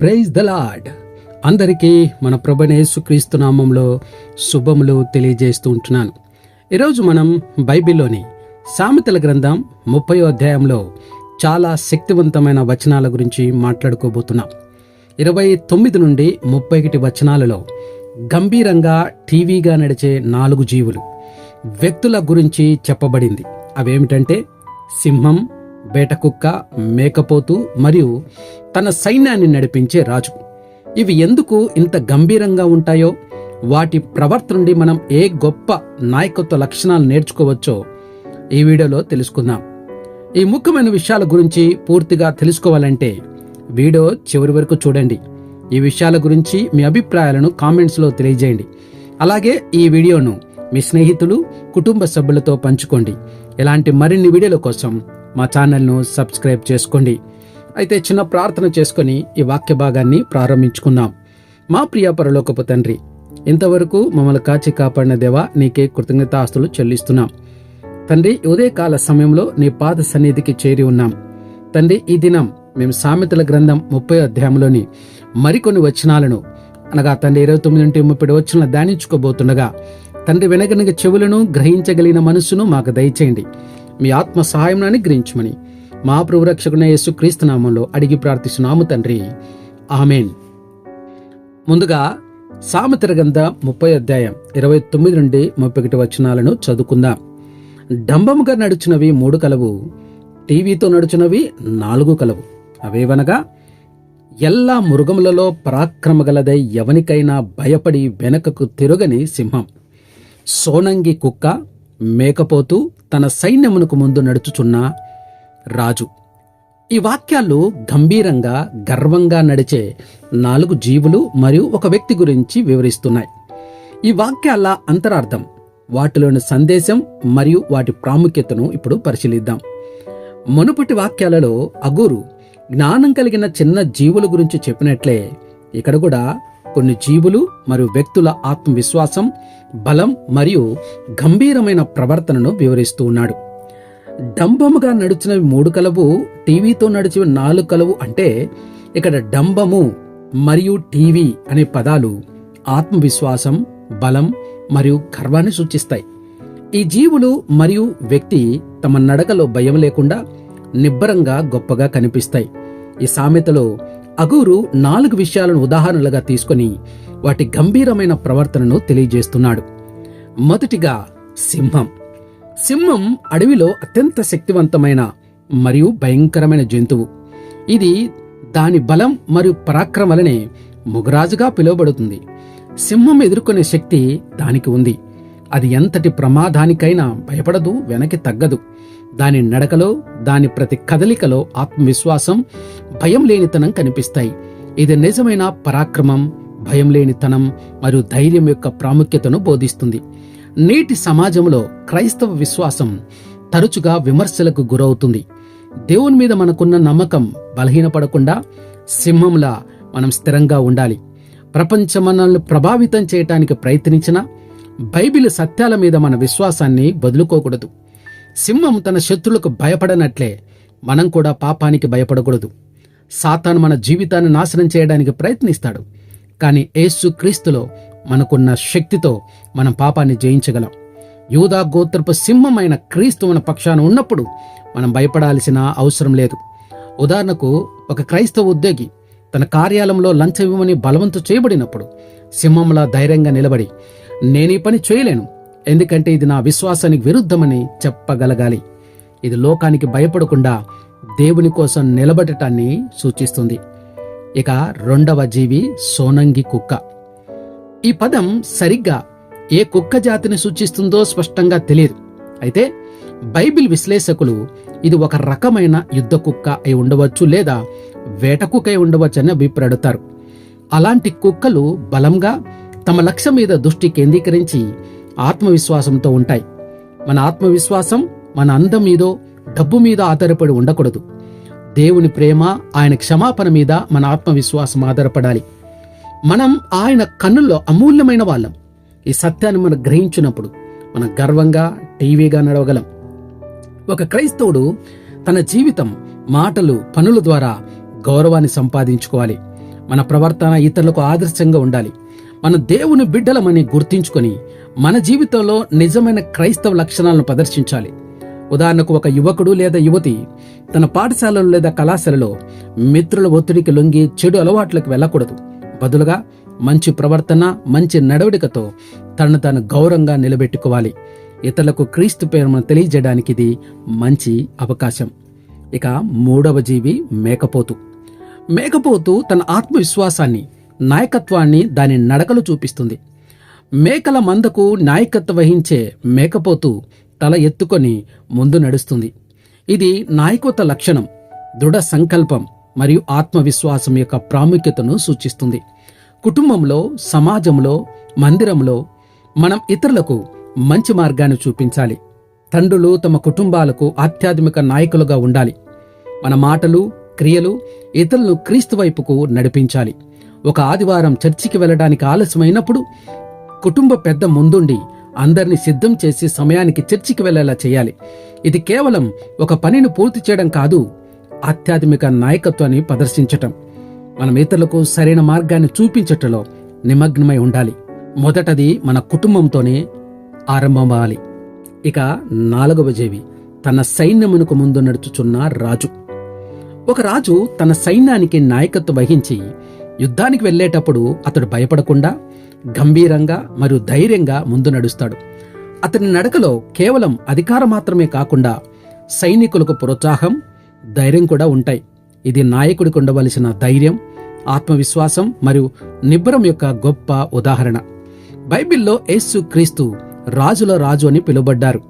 Praise the lord అందరికీ మన ప్రభనేసుక్రీస్తు నామంలో శుభములు తెలియజేస్తూ ఉంటున్నాను. ఈరోజు మనం బైబిల్లోని సామెతల గ్రంథం ముప్పై అధ్యాయంలో చాలా శక్తివంతమైన వచనాల గురించి మాట్లాడుకోబోతున్నాం. ఇరవై తొమ్మిది నుండి ముప్పై ఒకటి వచనాలలో గంభీరంగా టీవీగా నడిచే నాలుగు జీవులు వ్యక్తుల గురించి చెప్పబడింది. అవేమిటంటే సింహం బేటకుక్క మేకపోతు మరియు తన సైన్యాన్ని నడిపించే రాజు. ఇవి ఎందుకు ఇంత గంభీరంగా ఉంటాయో వాటి ప్రవర్తన నుండి మనం ఏ గొప్ప నాయకత్వ లక్షణాలు నేర్చుకోవచ్చో ఈ వీడియోలో తెలుసుకుందాం. ఈ ముఖ్యమైన విషయాల గురించి పూర్తిగా తెలుసుకోవాలంటే వీడియో చివరి వరకు చూడండి. ఈ విషయాల గురించి మీ అభిప్రాయాలను కామెంట్స్లో తెలియజేయండి. అలాగే ఈ వీడియోను మీ స్నేహితులు కుటుంబ సభ్యులతో పంచుకోండి. ఇలాంటి మరిన్ని వీడియోల కోసం మా ఛానల్ను సబ్స్క్రైబ్ చేసుకోండి. అయితే చిన్న ప్రార్థన చేసుకొని ఈ వాక్య భాగాన్ని ప్రారంభించుకుందాం. మా ప్రియ పరలోకపు తండ్రి ఇంతవరకు మమ్మల్ని కాచి కాపాడిన దేవా నీకే కృతజ్ఞతాస్తులు చెల్లిస్తున్నాం. తండ్రి ఉదయకాల సమయంలో నీ పాద సన్నిధికి చేరి ఉన్నాం. తండ్రి ఈ దినం మేము సామెతల గ్రంథం ముప్పై అధ్యాయంలోని మరికొన్ని వచనాలను అనగా తండ్రి ఇరవై తొమ్మిది నుండి ముప్పై వచనాలను ధ్యానించుకోబోతుండగా తండ్రి వెనగనగ చెవులను గ్రహించగలిగిన మనస్సును మాకు దయచేయండి. మీ ఆత్మ సహాయం అనుగ్రహించమని మా ప్రభురక్షకునే యేసు నామంలో అడిగి ప్రార్థిస్తున్నాము తండ్రి. ఆమెన్. ముందుగా సామెతల గ్రంథ ముప్పై అధ్యాయం ఇరవై తొమ్మిది నుండి ముప్పై ఒకటి వచనాలను చదువుకుందాం. డంబముగా నడిచినవి మూడు కలవు టీవీతో నడిచినవి నాలుగు కలవు. అవేవనగా ఎల్లా మృగములలో పరాక్రమగలదై ఎవనికైనా భయపడి వెనకకు తిరగని సింహం. సోనంగి కుక్క మేకపోతూ తన సైన్యమునకు ముందు నడుచుచున్న రాజు. ఈ వాక్యాలు గంభీరంగా గర్వంగా నడిచే నాలుగు జీవులు మరియు ఒక వ్యక్తి గురించి వివరిస్తున్నాయి. ఈ వాక్యాల అంతరార్థం వాటిలోని సందేశం మరియు వాటి ప్రాముఖ్యతను ఇప్పుడు పరిశీలిద్దాం. మునుపటి వాక్యాలలో అగురు జ్ఞానం కలిగిన చిన్న జీవుల గురించి చెప్పినట్లే ఇక్కడ కూడా కొన్ని జీవులు మరియు వ్యక్తుల ఆత్మవిశ్వాసం బలం మరియు గంభీరమైన ప్రవర్తనను వివరిస్తూ ఉన్నాడు. డంబముగా నడిచినవి మూడు కలవు టీవీతో నడిచినవి నాలుగు కలవు అంటే ఇక్కడ డంబము మరియు టీవీ అనే పదాలు ఆత్మవిశ్వాసం బలం మరియు గర్వాన్ని సూచిస్తాయి. ఈ జీవులు మరియు వ్యక్తి తమ నడకలో భయం లేకుండా నిబ్బరంగా గొప్పగా కనిపిస్తాయి. ఈ సామెతలో అగూరు నాలుగు విషయాలను ఉదాహరణలుగా తీసుకొని వాటి గంభీరమైన ప్రవర్తనను తెలియజేస్తున్నాడు. మొదటిగా సింహం. సింహం అడవిలో అత్యంత శక్తివంతమైన మరియు భయంకరమైన జంతువు. ఇది దాని బలం మరియు పరాక్రమలనే ముగరాజుగా పిలువబడుతుంది. సింహం ఎదుర్కొనే శక్తి దానికి ఉంది. అది ఎంతటి ప్రమాదానికైనా భయపడదు వెనక్కి తగ్గదు. దాని నడకలో దాని ప్రతి కదలికలో ఆత్మవిశ్వాసం భయం లేనితనం కనిపిస్తాయి. ఇది నిజమైన పరాక్రమం భయం లేనితనం మరియు ధైర్యం యొక్క ప్రాముఖ్యతను బోధిస్తుంది. నేటి సమాజంలో క్రైస్తవ విశ్వాసం తరచుగా విమర్శలకు గురవుతుంది. దేవుని మీద మనకున్న నమ్మకం బలహీనపడకుండా సింహంలా మనం స్థిరంగా ఉండాలి. ప్రపంచం మనల్ని ప్రభావితం చేయటానికి ప్రయత్నించిన బైబిల్ సత్యాల మీద మన విశ్వాసాన్ని బదులుకోకూడదు సింహం తన శత్రులకు భయపడనట్లే మనం కూడా పాపానికి భయపడకూడదు. సాతాను మన జీవితాన్ని నాశనం చేయడానికి ప్రయత్నిస్తాడు. కానీ ఏసు క్రీస్తులో మనకున్న శక్తితో మనం పాపాన్ని జయించగలం. యూదా గోత్రపు సింహమైన క్రీస్తు మన పక్షాన ఉన్నప్పుడు మనం భయపడాల్సిన అవసరం లేదు. ఉదాహరణకు ఒక క్రైస్తవ ఉద్యోగి తన కార్యాలయంలో లంచం ఇవ్వమని బలవంతు చేయబడినప్పుడు సింహంలా ధైర్యంగా నిలబడి నేను ఈ పని చేయలేను. ఎందుకంటే ఇది నా విశ్వాసానికి విరుద్ధమని చెప్పగలగాలి. ఇది లోకానికి భయపడకుండా దేవుని కోసం నిలబడటాన్ని సూచిస్తుంది. ఇక రెండవ జీవి సోనంగి కుక్క. ఈ పదం సరిగ్గా ఏ కుక్క జాతిని సూచిస్తుందో స్పష్టంగా తెలియదు. అయితే బైబిల్ విశ్లేషకులు ఇది ఒక రకమైన యుద్ధ కుక్క అయి ఉండవచ్చు లేదా వేట కుక్క అయి ఉండవచ్చు అని అభిప్రాయపడతారు. అలాంటి కుక్కలు బలంగా తమ లక్ష్యం మీద దృష్టి కేంద్రీకరించి ఆత్మవిశ్వాసంతో ఉంటాయి. మన ఆత్మవిశ్వాసం మన అందం మీదో డబ్బు మీద ఆధారపడి ఉండకూడదు. దేవుని ప్రేమ ఆయన క్షమాపణ మీద మన ఆత్మవిశ్వాసం ఆధారపడాలి. మనం ఆయన కన్నుల్లో అమూల్యమైన వాళ్ళం. ఈ సత్యాన్ని మనం గ్రహించినప్పుడు మనం గర్వంగా టీవీగా నడవగలం. ఒక క్రైస్తవుడు తన జీవితం మాటలు పనుల ద్వారా గౌరవాన్ని సంపాదించుకోవాలి. మన ప్రవర్తన ఇతరులకు ఆదర్శంగా ఉండాలి. మన దేవుని బిడ్డలమని గుర్తించుకొని మన జీవితంలో నిజమైన క్రైస్తవ లక్షణాలను ప్రదర్శించాలి. ఉదాహరణకు ఒక యువకుడు లేదా యువతి తన పాఠశాలలో లేదా కళాశాలలో మిత్రుల ఒత్తిడికి లొంగి చెడు అలవాట్లకు వెళ్ళకూడదు. బదులుగా మంచి ప్రవర్తన మంచి నడవడికతో తనను తాను గౌరవంగా నిలబెట్టుకోవాలి. ఇతరులకు క్రీస్తు ప్రేమను తెలియజేయడానికి ఇది మంచి అవకాశం. ఇక మూడవ జీవి మేకపోతు. మేకపోతు తన ఆత్మవిశ్వాసాన్ని నాయకత్వాన్ని దాని నడకలు చూపిస్తుంది. మేకల మందకు నాయకత్వం వహించే మేకపోతు తల ఎత్తుకొని ముందు నడుస్తుంది. ఇది నాయకత్వ లక్షణం దృఢ సంకల్పం మరియు ఆత్మవిశ్వాసం యొక్క ప్రాముఖ్యతను సూచిస్తుంది. కుటుంబంలో సమాజంలో మందిరంలో మనం ఇతరులకు మంచి మార్గాన్ని చూపించాలి. తండ్రులు తమ కుటుంబాలకు ఆధ్యాత్మిక నాయకులుగా ఉండాలి. మన మాటలు క్రియలు ఇతరులను క్రీస్తు వైపుకు నడిపించాలి. ఒక ఆదివారం చర్చికి వెళ్ళడానికి ఆలస్యమైనప్పుడు కుటుంబ పెద్ద ముందుండి అందరిని సిద్ధం చేసి సమయానికి చర్చికి వెళ్ళేలా చేయాలి. ఇది కేవలం ఒక పనిని పూర్తి చేయడం కాదు ఆధ్యాత్మిక నాయకత్వాన్ని ప్రదర్శించటం. మనం ఇతరులకు సరైన మార్గాన్ని చూపించటంలో నిమగ్నమై ఉండాలి. మొదటది మన కుటుంబంతోనే ఆరంభమవ్వాలి. ఇక నాలుగవ జీవి తన సైన్యమునకు ముందు నడుచుచున్న రాజు. ఒక రాజు తన సైన్యానికి నాయకత్వం వహించి యుద్ధానికి వెళ్ళేటప్పుడు అతడు భయపడకుండా గంభీరంగా మరియు ధైర్యంగా ముందు నడుస్తాడు. అతని నడకలో కేవలం అధికారం మాత్రమే కాకుండా సైనికులకు ప్రోత్సాహం ధైర్యం కూడా ఉంటాయి. ఇది నాయకుడికి ఉండవలసిన ధైర్యం ఆత్మవిశ్వాసం మరియు నిబ్బరం యొక్క గొప్ప ఉదాహరణ. బైబిల్లో యేసు క్రీస్తు రాజుల రాజు అని పిలువబడ్డారు.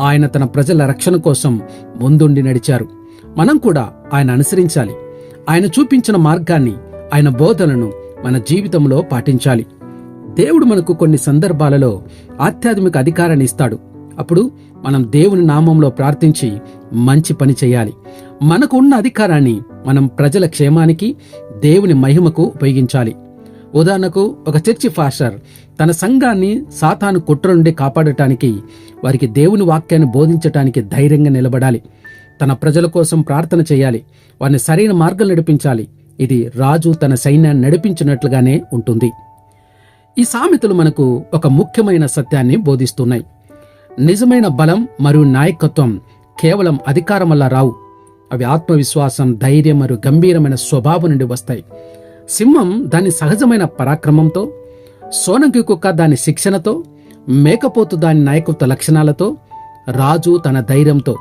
ఆయన తన ప్రజల రక్షణ కోసం ముందుండి నడిచారు. మనం కూడా ఆయన అనుసరించాలి. ఆయన చూపించిన మార్గాన్ని ఆయన బోధనను మన జీవితంలో పాటించాలి. దేవుడు మనకు కొన్ని సందర్భాలలో ఆధ్యాత్మిక అధికారాన్ని ఇస్తాడు. అప్పుడు మనం దేవుని నామంలో ప్రార్థించి మంచి పని చేయాలి. మనకు ఉన్న అధికారాన్ని మనం ప్రజల క్షేమానికి దేవుని మహిమకు ఉపయోగించాలి. ఉదాహరణకు ఒక చర్చి ఫాస్టర్ తన సంఘాన్ని సాతాను కుట్ర నుండి కాపాడటానికి వారికి దేవుని వాక్యాన్ని బోధించటానికి ధైర్యంగా నిలబడాలి. తన ప్రజల కోసం ప్రార్థన చేయాలి. వారిని సరైన మార్గం నడిపించాలి. ఇది రాజు తన సైన్యాన్ని నడిపించినట్లుగానే ఉంటుంది. ఈ సామెతలు మనకు ఒక ముఖ్యమైన సత్యాన్ని బోధిస్తున్నాయి. నిజమైన బలం మరియు నాయకత్వం కేవలం అధికారం వల్ల రావు. అవి ఆత్మవిశ్వాసం ధైర్యం మరియు గంభీరమైన స్వభావం నుండి వస్తాయి. సింహం దాని సహజమైన పరాక్రమంతో సోనంకి కుక్క దాని శిక్షణతో మేకపోతు దాని నాయకత్వ లక్షణాలతో రాజు తన ధైర్యంతో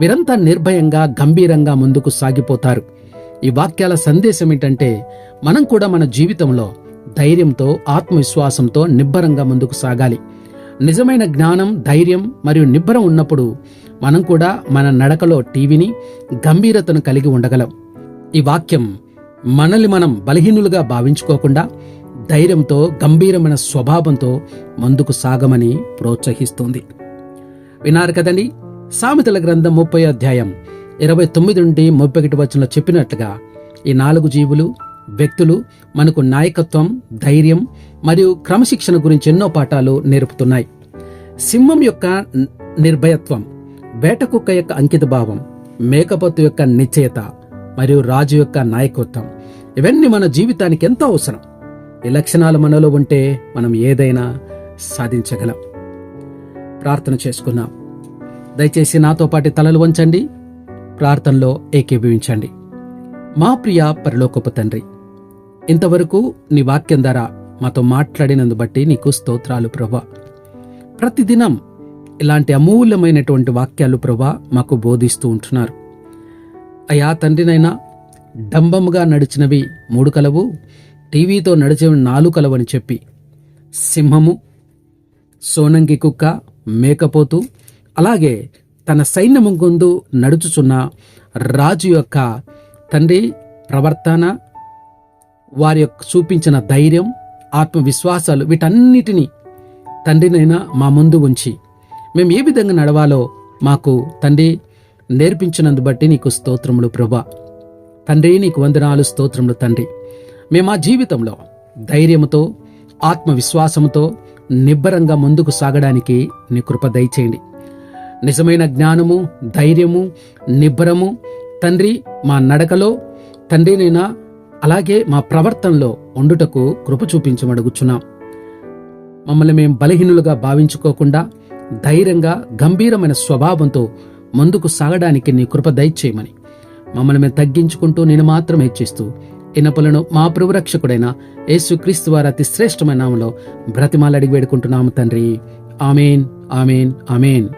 వీరంతా నిర్భయంగా గంభీరంగా ముందుకు సాగిపోతారు. ఈ వాక్యాల సందేశం ఏంటంటే మనం కూడా మన జీవితంలో ధైర్యంతో ఆత్మవిశ్వాసంతో నిబ్బరంగా ముందుకు సాగాలి. నిజమైన జ్ఞానం ధైర్యం మరియు నిబ్బరం ఉన్నప్పుడు మనం కూడా మన నడకలో టీవీని గంభీరతను కలిగి ఉండగలం. ఈ వాక్యం మనల్ని మనం బలహీనులుగా భావించుకోకుండా ధైర్యంతో గంభీరమైన స్వభావంతో ముందుకు సాగమని ప్రోత్సహిస్తుంది. విన్నారు కదండి? సామెతల గ్రంథం ముప్పై అధ్యాయం ఇరవై తొమ్మిది నుండి ముప్పై ఒకటి వచనంలో చెప్పినట్లుగా ఈ నాలుగు జీవులు వ్యక్తులు మనకు నాయకత్వం ధైర్యం మరియు క్రమశిక్షణ గురించి ఎన్నో పాఠాలు నేర్పుతున్నాయి. సింహం యొక్క నిర్భయత్వం వేటకుక్క యొక్క అంకిత భావం మేకపోతు యొక్క నిశ్చయత మరియు రాజు యొక్క నాయకత్వం ఇవన్నీ మన జీవితానికి ఎంతో అవసరం. ఈ లక్షణాలు మనలో ఉంటే మనం ఏదైనా సాధించగలం. ప్రార్థన చేసుకున్నాం. దయచేసి నాతో పాటు తలలు వంచండి. ప్రార్థనలో ఏకీభవించండి. మా ప్రియ పరలోకపు తండ్రి ఇంతవరకు నీ వాక్యం ద్వారా మాతో మాట్లాడినందు బట్టి నీకు స్తోత్రాలు ప్రభా. ప్రతిదినం ఇలాంటి అమూల్యమైనటువంటి వాక్యాలు ప్రభా మాకు బోధిస్తూ ఉంటున్నారు. అయా తండ్రినైనా డంబముగా నడిచినవి మూడు కలవు టీవీతో నడిచేవి నాలుగు కలవని చెప్పి సింహము సోనంగి కుక్క మేకపోతు అలాగే తన సైన్యము ముందు నడుచుచున్న రాజు యొక్క తండ్రి ప్రవర్తన వారి యొక్క చూపించిన ధైర్యం ఆత్మవిశ్వాసాలు వీటన్నిటినీ తండ్రినైనా మా ముందు ఉంచి. మేము ఏ విధంగా నడవాలో మాకు తండ్రి నేర్పించినందు బట్టి నీకు స్తోత్రములు ప్రభా. తండ్రి నీకు వందనాలు స్తోత్రములు తండ్రి. మేము ఆ జీవితంలో ధైర్యముతో ఆత్మవిశ్వాసముతో నిబ్బరంగా ముందుకు సాగడానికి నీ కృప దయచేయండి. నిజమైన జ్ఞానము ధైర్యము నిబ్బరము. తండ్రి మా నడకలో తండ్రినైనా అలాగే మా ప్రవర్తనలో ఉండుటకు కృప చూపించమడుగుచున్నాం మమ్మల్ని మేము బలహీనులుగా భావించుకోకుండా ధైర్యంగా గంభీరమైన స్వభావంతో ముందుకు సాగడానికి నీ కృప దయచేయమని. మమ్మల్ని మేము తగ్గించుకుంటూ నేను మాత్రం హెచ్చిస్తూ ఇనపలను మా ప్రభురక్షకుడైన యేసుక్రీస్తు వారి అతి శ్రేష్టమైన నామలో బ్రతిమాలడిగి వేడుకుంటున్నాము తండ్రి. Amen amen amen.